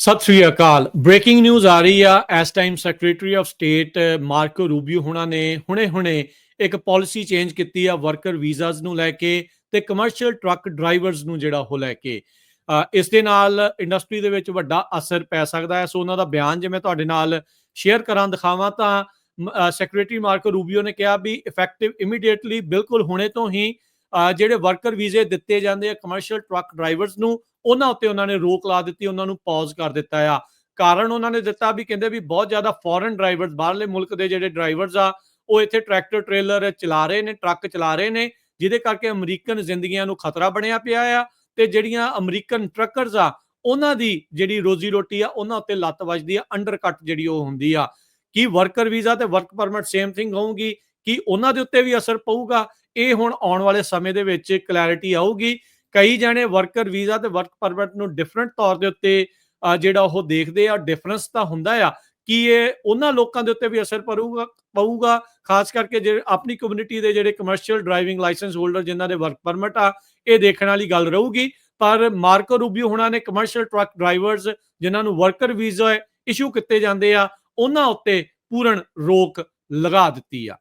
ਸਤਿ ਸ੍ਰੀ ਅਕਾਲ। Breaking news ਆ ਰਹੀ ਆ। ਇਸ time secretary of state Marco Rubio ਹੁਣਾਂ ਨੇ ਹੁਣੇ-ਹੁਣੇ ਇੱਕ ਪਾਲਿਸੀ ਚੇਂਜ ਕੀਤੀ ਆ ਵਰਕਰ ਵੀਜ਼ਾਸ ਨੂੰ ਲੈ ਕੇ ਤੇ ਕਮਰਸ਼ੀਅਲ ਟਰੱਕ ਡਰਾਈਵਰਸ ਨੂੰ ਜਿਹੜਾ ਉਹ ਲੈ ਕੇ। ਇਸ ਦੇ ਨਾਲ ਇੰਡਸਟਰੀ ਦੇ ਵਿੱਚ ਵੱਡਾ ਅਸਰ ਪੈ ਸਕਦਾ ਹੈ। ਸੋ ਉਹਨਾਂ ਦਾ ਬਿਆਨ ਜੇ ਮੈਂ ਤੁਹਾਡੇ ਨਾਲ ਸ਼ੇਅਰ ਕਰਾਂ, ਦਿਖਾਵਾਂ ਤਾਂ ਸੈਕਟਰੀ ਮਾਰਕੋ ਰੂਬੀਓ ਨੇ ਕਿਹਾ ਵੀ ਇਫੈਕਟਿਵ ਇਮੀਡੀਏਟਲੀ ਬਿਲਕੁਲ ਹੁਣੇ ਤੋਂ ਹੀ ਜਿਹੜੇ ਵਰਕਰ ਵੀਜ਼ੇ ਦਿੱਤੇ ਜਾਂਦੇ ਆ ਕਮਰਸ਼ੀਅਲ ਟਰੱਕ ਡਰਾਈਵਰਸ ਨੂੰ, ਉਹਨਾਂ ਉੱਤੇ ਉਹਨਾਂ ਨੇ ਰੋਕ ਲਾ ਦਿੱਤੀ, ਉਹਨਾਂ ਨੂੰ ਪੌਜ਼ ਕਰ ਦਿੱਤਾ ਆ। ਕਾਰਨ ਉਹਨਾਂ ਨੇ ਦਿੱਤਾ ਵੀ ਕਹਿੰਦੇ ਵੀ ਬਹੁਤ ਜ਼ਿਆਦਾ ਫੋਰਨ ਡਰਾਈਵਰਸ ਬਾਹਰਲੇ ਮੁਲਕ ਦੇ ਜਿਹੜੇ ਡਰਾਈਵਰਸ ਆ, ਉਹ ਇੱਥੇ ਟਰੈਕਟਰ ਟ੍ਰੇਲਰ ਚਲਾ ਰਹੇ ਨੇ ਟਰੱਕ ਚਲਾ ਰਹੇ ਨੇ, ਜਿਹਦੇ ਕਰਕੇ ਅਮਰੀਕਨ ਜ਼ਿੰਦਗੀਆਂ ਨੂੰ ਖਤਰਾ ਬਣਿਆ ਪਿਆ ਆ ਤੇ ਜਿਹੜੀਆਂ ਅਮਰੀਕਨ ਟਰੱਕਰਸ ਆ, ਉਹਨਾਂ ਦੀ ਜਿਹੜੀ ਰੋਜ਼ੀ ਰੋਟੀ ਆ, ਉਹਨਾਂ ਉੱਤੇ ਲੱਤ ਵੱਜਦੀ ਆ ਅੰਡਰਕਟ ਜਿਹੜੀ ਉਹ ਹੁੰਦੀ ਆ। ਕੀ ਵਰਕਰ ਵੀਜ਼ਾ ਤੇ ਵਰਕ ਪਰਮਿਟ ਸੇਮ ਥਿੰਗ ਹੋਊਗੀ? ਕੀ ਉਹਨਾਂ ਦੇ ਉੱਤੇ ਵੀ ਅਸਰ ਪਊਗਾ। ਇਹ ਹੁਣ ਆਉਣ ਵਾਲੇ ਸਮੇਂ ਦੇ ਵਿੱਚ ਕਲੈਰਿਟੀ ਆਊਗੀ। ਕਈ ਜਣੇ ਵਰਕਰ ਵੀਜ਼ਾ ਤੇ ਵਰਕ ਪਰਮਿਟ ਨੂੰ ਡਿਫਰੈਂਟ ਤੌਰ ਦੇ ਉੱਤੇ ਜਿਹੜਾ ਉਹ ਦੇਖਦੇ ਆ ਡਿਫਰੈਂਸ ਤਾਂ ਹੁੰਦਾ ਆ, ਕਿ ਇਹ ਉਹਨਾਂ ਲੋਕਾਂ ਦੇ ਉੱਤੇ ਵੀ ਅਸਰ ਪਊਗਾ ਪਊਗਾ। ਖਾਸ ਕਰਕੇ ਜਿਹੜੇ ਆਪਣੀ ਕਮਿਊਨਿਟੀ ਦੇ ਜਿਹੜੇ ਕਮਰਸ਼ੀਅਲ ਡਰਾਈਵਿੰਗ ਲਾਇਸੈਂਸ ਹੋਲਡਰ ਜਿਨ੍ਹਾਂ ਦੇ ਵਰਕ ਪਰਮਿਟ ਆ, ਇਹ ਦੇਖਣ ਵਾਲੀ ਗੱਲ ਰਹੂਗੀ। ਪਰ ਮਾਰਕੋ ਰੂਬੀਓ ਹੁਣਾਂ ਨੇ ਕਮਰਸ਼ੀਅਲ ਟਰੱਕ ਡਰਾਈਵਰਸ ਜਿਨ੍ਹਾਂ ਨੂੰ ਵਰਕਰ ਵੀਜ਼ਾ ਇਸ਼ੂ ਕੀਤੇ ਜਾਂਦੇ ਆ, ਉਹਨਾਂ ਉੱਤੇ ਪੂਰਨ ਰੋਕ ਲਗਾ ਦਿੱਤੀ ਆ।